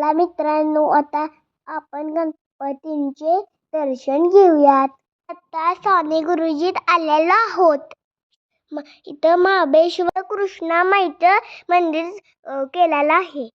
चला मित्रांनो आता आपण गणपतींचे दर्शन घेऊयात. आता स्वामी गुरुजीत आलेलो आहोत. इथं महाबळेश्वर कृष्णा माईचं मंदिर केलेलं आहे.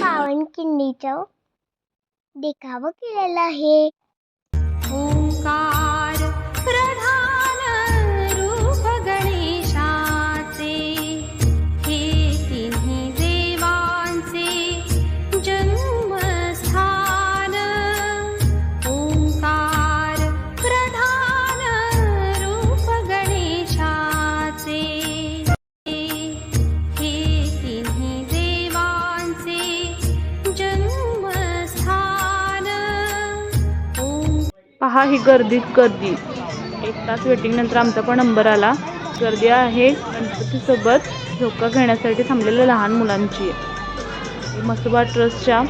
पावनखिंडीचं देखावं केलेलं आहे. ओंकार. आहे गर्दीच गर्दी. एक तास वेटिंग नंतर आमचा पण नंबर आला. गर्दी आहे गणपतीसोबत. झोका घेण्यासाठी थांबलेल्या लहान मुलांची. आहे मसोबा ट्रस्टच्या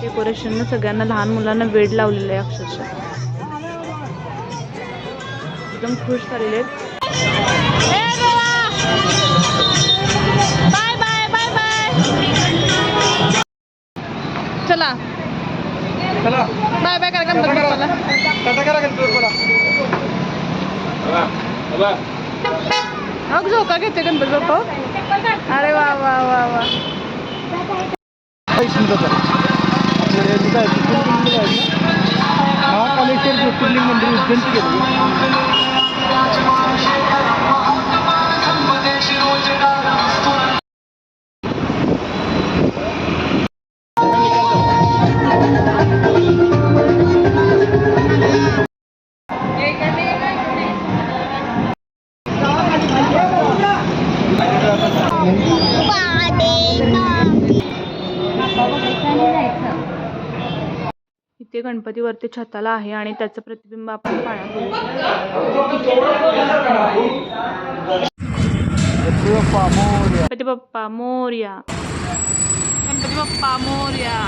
डेकोरेशननं सगळ्यांना लहान मुलांना वेड लावलेलं आहे अक्षरशः. एकदम खुश झालेले आहेत. अग झोका घेते गणपती बाप्पा. अरे वा वा वा वा. महाकालेश्वर ज्योतिर्लिंग मंदिर उज्जैनची ते इथे गणपतीवरती छताला आहे आणि त्याचं प्रतिबिंब आपण पाण्यात गणपती बाप्पा मोर्या. गणपती बाप्पा मोर्या.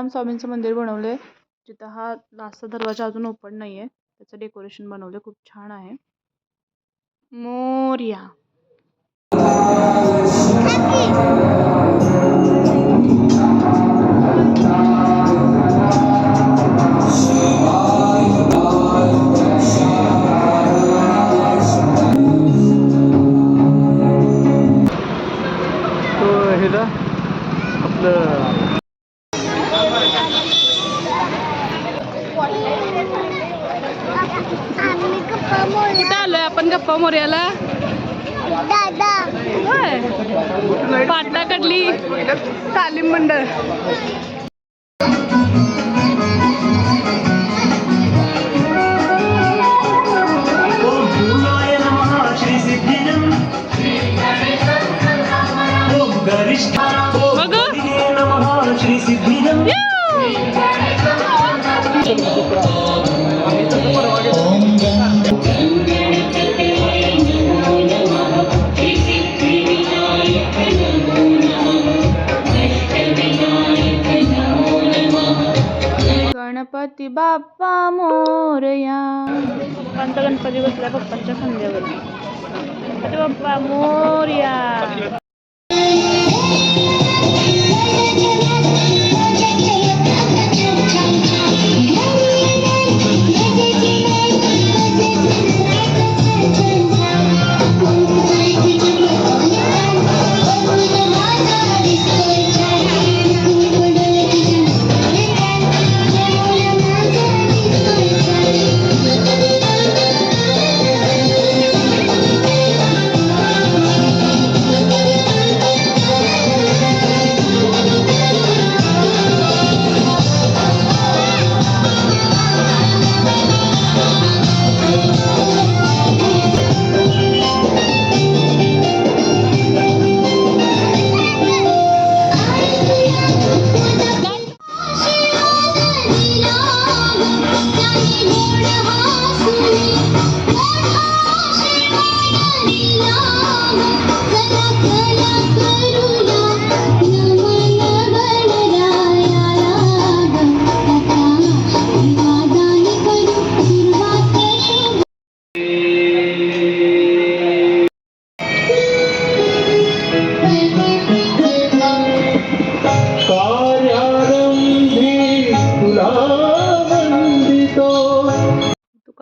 तुकाराम स्वामींचं मंदिर बनवलंय. जिथं हा लास्टचा दरवाजा अजून ओपन नाहीये. त्याचं डेकोरेशन बनवलंय. खूप छान आहे. मोर्या. गप्पा मोर्याला? दादा. होय. पाटणाकडली तालीम मंडळ. गणपती बाप्पा मोरया. पप्पांचा गणपती बसला पप्पांच्या खांद्यावर. गणपती बाप्पा मोरया.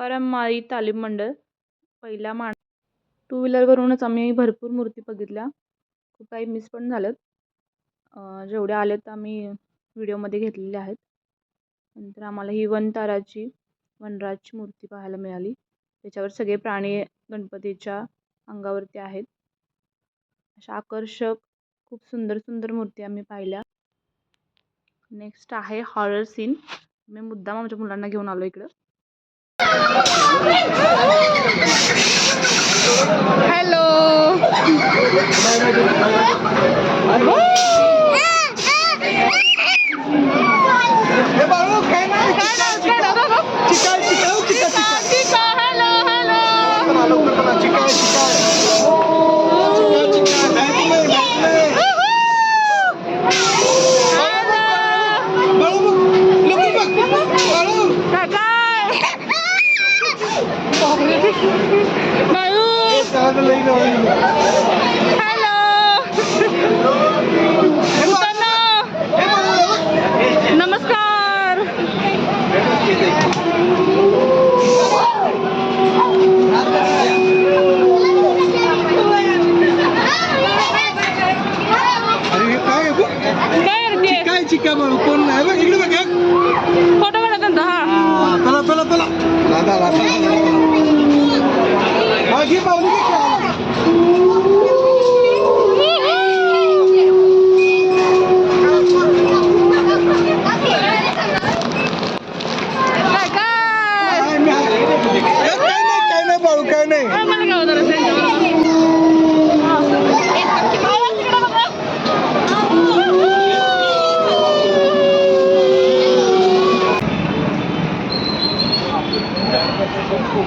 तुकाराम तालीम मंडळ पहिला मान टू व्हीलरवरूनच आम्ही भरपूर मूर्ती बघितल्या. खूप काही मिस पण झाल्यात अं, जेवढ्या आल्यात आम्ही व्हिडिओमध्ये घेतलेल्या आहेत. नंतर आम्हाला ही वनताराची वनराजची मूर्ती पाहायला मिळाली. त्याच्यावर सगळे प्राणी गणपतीच्या अंगावरती आहेत. अशा आकर्षक खूप सुंदर सुंदर मूर्ती आम्ही पाहिल्या. नेक्स्ट आहे हॉरर सीन मी मुद्दाम आमच्या मुलांना घेऊन आलो इकडं. Hello. Malu. Halo. Sana. Namaskar. Chica, chica, maupun, apa? Iklu? Foto mana kan dah? lá, vai lá, vai. Aqui, Paulinho, que é?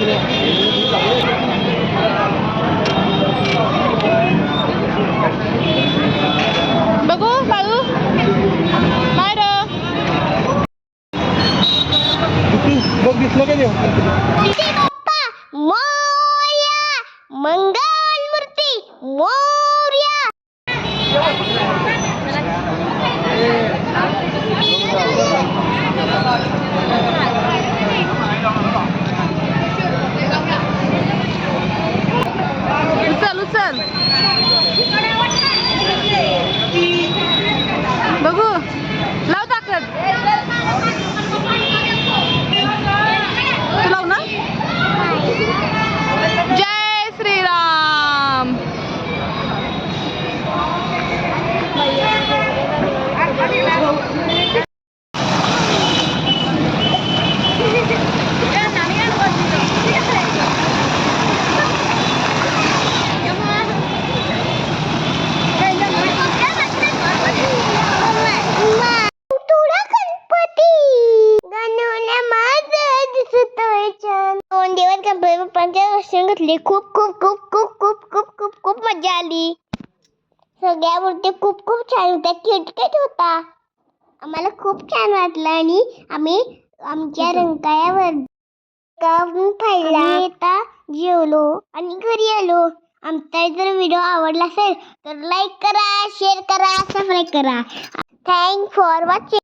Bagus, bagus. Mai dong. Bagus lagi dia. Ini apa? Moya menggan murti. Moria. Thank you. Welcome. सगळ्या मूर्ती खूप खूप छान होत्या किटकिट होता. आम्हाला खूप छान वाटलं आणि आम्ही आमच्या रंकाळ्यावर पाहिला. आता जेवलो आणि घरी आलो. आमचा जर व्हिडिओ आवडला असेल तर लाईक करा शेअर करा सबस्क्राईब करा. Thank for watching